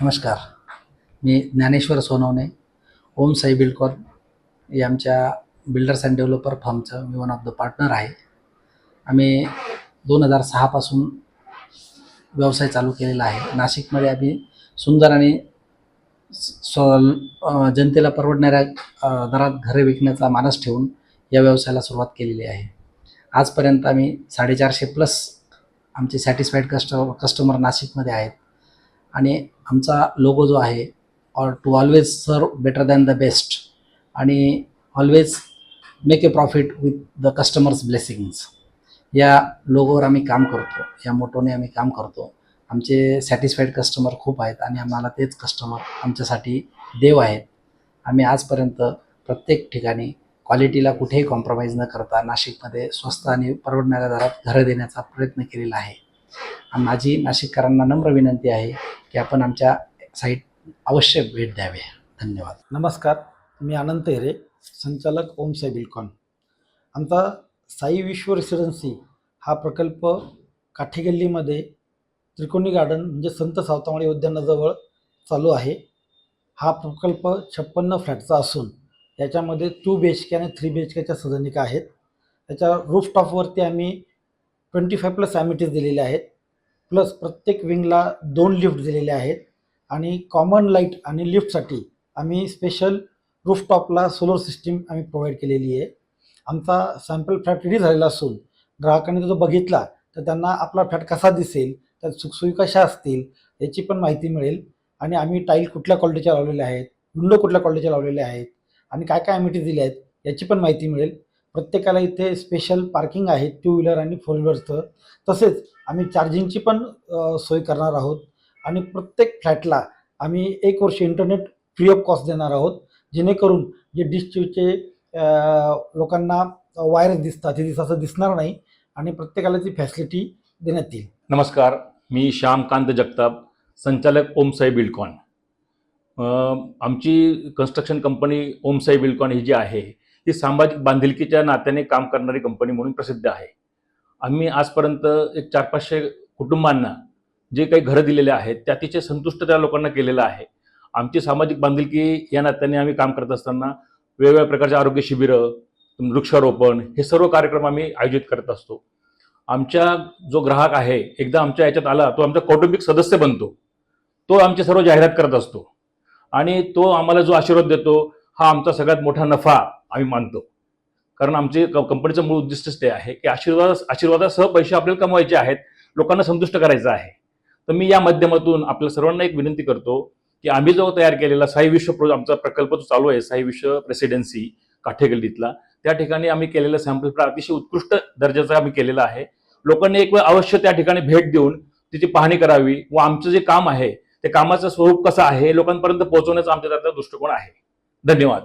नमस्कार. मी ज्ञानेश्वर सोनवणे ओम साई बिल्डकॉन या आमच्या बिल्डर्स अँड डेव्हलपर फर्मचं मी वन ऑफ द पार्टनर आहे. आम्ही दोन हजार सहापासून व्यवसाय चालू केलेला आहे. नाशिकमध्ये आम्ही सुंदर आणि स्व जनतेला परवडणाऱ्या दरात घरे विकण्याचा मानस ठेवून या व्यवसायाला सुरुवात केलेली आहे. आजपर्यंत आम्ही साडेचारशे प्लस आमचे सॅटिस्फाईड कस्ट कस्टमर नाशिकमध्ये आहेत. आणि आमचा लोगो जो आहे our to always serve better than the best आणि always make a profit with the customers blessings या लोगोवर आम्ही काम करतो. या मोटोने आम्ही काम करतो. आमचे सॅटिस्फाईड कस्टमर खूप आहेत आणि आम्हाला तेच कस्टमर आमच्यासाठी देव आहेत. आम्ही आजपर्यंत प्रत्येक ठिकाणी क्वालिटीला कुठेही कॉम्प्रोमाइज न करता नाशिकमध्ये स्वस्त आणि परवडणाऱ्या दरात घरं देण्याचा प्रयत्न केलेला आहे. माझी नाशिककरांना नम्र विनंती आहे की आपण आमच्या साईट अवश्य भेट द्यावे. धन्यवाद. नमस्कार मी अनंत हिरे संचालक ओम साई बिलकॉन. आमचा साई विश्व रेसिडेन्सी हा प्रकल्प काठेगल्लीमध्ये त्रिकोणी गार्डन म्हणजे संत सावतामाळी उद्यानाजवळ चालू आहे. हा प्रकल्प छप्पन्न फ्लॅटचा असून याच्यामध्ये टू बी एच के आणि थ्री बी एच केच्या सदनिका आहेत. त्याच्या रूफटॉपवरती आम्ही ट्वेंटी फाय प्लस ॲमिटीज दिलेले आहेत. प्लस प्रत्येक विंगला दोन लिफ्ट दिलेले आहेत. आणि कॉमन लाइट आणि लिफ्टसाठी आम्ही स्पेशल रूफटॉपला सोलर सिस्टीम आम्ही प्रोव्हाइड केलेली आहे. आमचा सॅम्पल फ्लॅट रेडी झालेला असून ग्राहकांनी तो बघितला तर त्यांना आपला फ्लॅट कसा दिसेल त्यात सुखसोयी कशा असतील याची पण माहिती मिळेल. आणि आम्ही टाईल कुठल्या क्वालिटीच्या लावलेल्या आहेत विंडो कुठल्या क्वालिटीच्या लावलेल्या आहेत आणि काय काय ॲमिटीज दिल्या आहेत याची पण माहिती मिळेल. प्रत्येकाला इथे स्पेशल पार्किंग आहे टू व्हीलर आणि फोर व्हीलरचं तसेच आम्ही चार्जिंगची पण सोय करणार आहोत. आणि प्रत्येक फ्लॅटला आम्ही एक वर्ष इंटरनेट फ्री ऑफ कॉस्ट देणार आहोत जेणेकरून जे डिशचे लोकांना वायरस दिसतात ते दिस असं दिसणार नाही आणि प्रत्येकाला ती फॅसिलिटी देण्यात येईल. नमस्कार मी श्यामकांत जगताप संचालक ओमसाई बिल्डकॉन. आमची कन्स्ट्रक्शन कंपनी ओमसाई बिल्डकॉन ही जी आहे ती सामाजिक बांधिलकीच्या नात्याने काम करणारी कंपनी म्हणून प्रसिद्ध आहे. आम्ही आजपर्यंत एक चार पाचशे कुटुंबांना जे काही घरं दिलेले आहेत त्या संतुष्ट त्या लोकांना केलेलं आहे. आमची सामाजिक बांधिलकी या नात्याने आम्ही काम करत असताना वेगवेगळ्या प्रकारचे आरोग्य शिबिरं वृक्षारोपण हे सर्व कार्यक्रम आम्ही आयोजित करत असतो. आमच्या जो ग्राहक आहे एकदा आमच्या याच्यात आला तो आमचा कौटुंबिक सदस्य बनतो. तो आमची सर्व जाहिरात करत असतो. आणि तो आम्हाला जो आशीर्वाद देतो हा आमचा सगळ्यात मोठा नफा आम्ही मानतो. कारण आमचे क- कंपनीचं मूळ उद्दिष्टच ते आहे की आशीर्वाद आशीर्वादासह पैसे आपल्याला कमवायचे आहेत लोकांना संतुष्ट करायचं आहे. तर मी या माध्यमातून आपल्या सर्वांना एक विनंती करतो की आम्ही जो तयार केलेला साई विश्व प्रो आमचा प्रकल्प जो चालू आहे साई विश्व प्रेसिडेन्सी काठेगल्लीतला त्या ठिकाणी आम्ही केलेला सॅम्पल प्लॅन अतिशय उत्कृष्ट दर्जाचा आम्ही केलेला आहे. लोकांनी एक वेळ अवश्य त्या ठिकाणी भेट देऊन तिची पाहणी करावी व आमचं जे काम आहे ते कामाचं स्वरूप कसं आहे लोकांपर्यंत पोहोचवण्याचा आमच्या त्यातला दृष्टिकोन आहे. धन्यवाद.